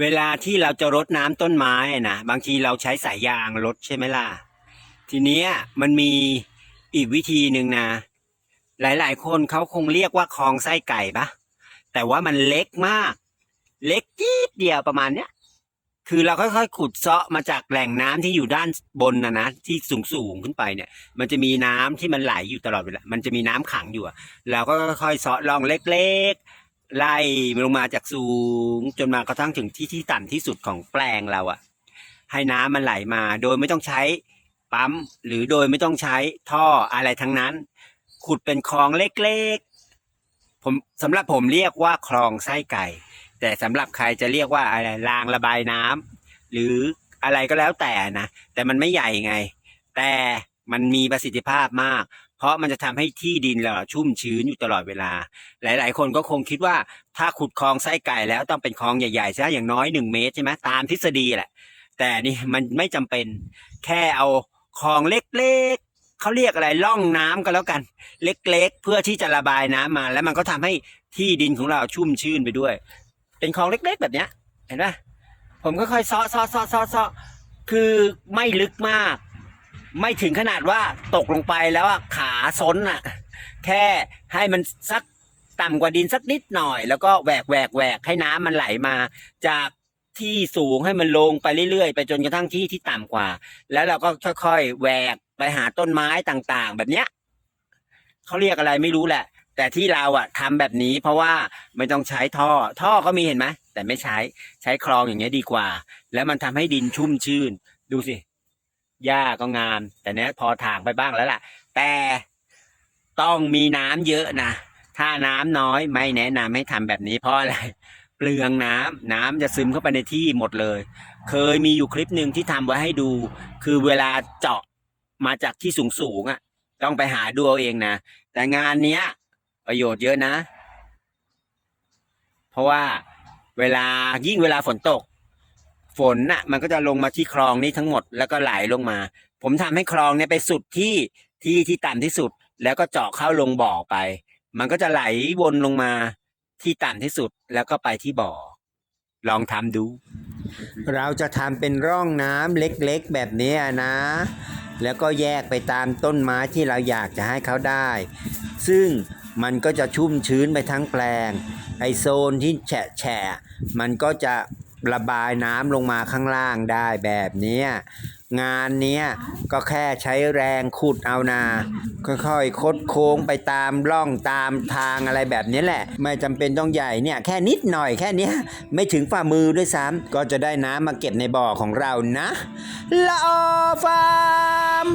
เวลาที่เราจะรดน้ำต้นไม้นะบางทีเราใช้สายยางรดใช่ไหมล่ะ ทีเนี้ยมันมีอีกวิธีหนึ่งนะ หลายๆ คนเขาคงเรียกว่าคลองไส้ไก่ปะแต่ว่ามันเล็กมาก เล็กจี๊ดเดียวประมาณเนี้ยคือเราค่อยๆขุดเซาะมาจากแหล่งน้ำที่อยู่ด้านบนนะนะที่สูงๆขึ้นไปเนี่ย มันจะมีน้ำที่มันไหลอยู่ตลอดเวลามันจะมีน้ำขังอยู่เราก็ค่อยๆเซาะร่องเล็ก ไล่ลงมาจากสูง จนมากระทั่งถึงที่ที่ต่ำที่สุดของแปลงเราอะให้น้ำมันไหลมา โดยไม่ต้องใช้ปั๊มหรือโดยไม่ต้องใช้ท่ออะไรทั้งนั้น ขุดเป็นคลองเล็กๆผมสำหรับผมเรียกว่าคลองไส้ไก่ แต่สำหรับใครจะเรียกว่าอะไรรางระบายน้ำหรืออะไรก็แล้วแต่นะแต่มันไม่ใหญ่ไง แต่มันมีประสิทธิภาพมาก เพราะมันจะทำให้ที่ดินเราชุ่มชื้นอยู่ตลอดเวลา หลาย ๆ คนก็คงคิดว่าถ้าขุดคลองไส้ไก่แล้วต้องเป็นคลองใหญ่ๆใช่ไหมอย่างน้อยหนึ่งเมตรใช่ไหมตามทฤษฎีแหละ แต่นี่มันไม่จำเป็นแค่เอาคลองเล็กๆเขาเรียกอะไรล่องน้ำก็แล้วกัน เล็ก ๆ เพื่อที่จะระบายน้ำมา แล้วมันก็ทำให้ที่ดินของเราชุ่มชื้นไปด้วย เป็นคลองเล็ก ๆ แบบเนี้ย เห็นไหมผมก็ค่อยซ้อซ้อซ้อซ้อซ้อคือไม่ลึกมาก ไม่ถึงขนาดว่าตกลงไปแล้วขา ซนอะแค่ให้มันสักต่ำกว่าดินสักนิดหน่อย แล้วก็แหวกแหวกแหวกให้น้ำมันไหลมา จากที่สูงให้มันลงไปเรื่อยๆ ไปจนกระทั่งที่ที่ต่ำกว่า แล้วเราก็ค่อยๆแหวกไปหาต้นไม้ต่างๆ แบบเนี้ยเขาเรียกอะไรไม่รู้แหละ แต่ที่เราอะทำแบบนี้ เพราะว่าไม่ต้องใช้ท่อ ท่อก็มีเห็นไหมแต่ไม่ใช้ใช้คลองอย่างเงี้ยดีกว่า แล้วมันทำให้ดินชุ่มชื่น ดูสิหญ้าก็งาม แต่เนี้ยพอถางไปบ้างแล้วล่ะ แต่ ต้องมีน้ำเยอะนะ ถ้าน้ำน้อยไม่แนะนำให้ทำแบบนี้เพราะอะไร เปลืองน้ำน้ำจะซึมเข้าไปในที่หมดเลย เคยมีอยู่คลิปหนึ่งที่ทำไว้ให้ดู คือเวลาเจาะมาจากที่สูงสูงอะ ต้องไปหาดูเอาเองนะ แต่งานเนี้ย ประโยชน์เยอะนะ เพราะว่าเวลายิ่งเวลาฝนตก ฝนน่ะ มันก็จะลงมาที่คลองนี้ทั้งหมดแล้วก็ไหลลงมา ผมทำให้คลองเนี่ยไปสุดที่ที่ที่ต่ำที่สุด แล้วก็เจาะเข้าลงบ่อไป มันก็จะไหลวนลงมาที่ต่ำที่สุดแล้วก็ไปที่บ่อ ลองทำดู เราจะทำเป็นร่องน้ำเล็กๆแบบนี้นะ แล้วก็แยกไปตามต้นไม้ที่เราอยากจะให้เขาได้ ซึ่งมันก็จะชุ่มชื้นไปทั้งแปลง ไอโซนที่แฉะแฉะมันก็จะระบายน้ำลงมาข้างล่างได้แบบนี้ งานเนี้ยก็แค่ใช้แรงขุดเอานาค่อยๆคดโค้งไปตามร่องตามทางอะไรแบบนี้แหละ ไม่จำเป็นต้องใหญ่เนี่ยแค่นิดหน่อยแค่นี้ไม่ถึงฝ่ามือด้วยซ้ำก็จะได้น้ำมาเก็บในบ่อของเรานะละออฟาร์ม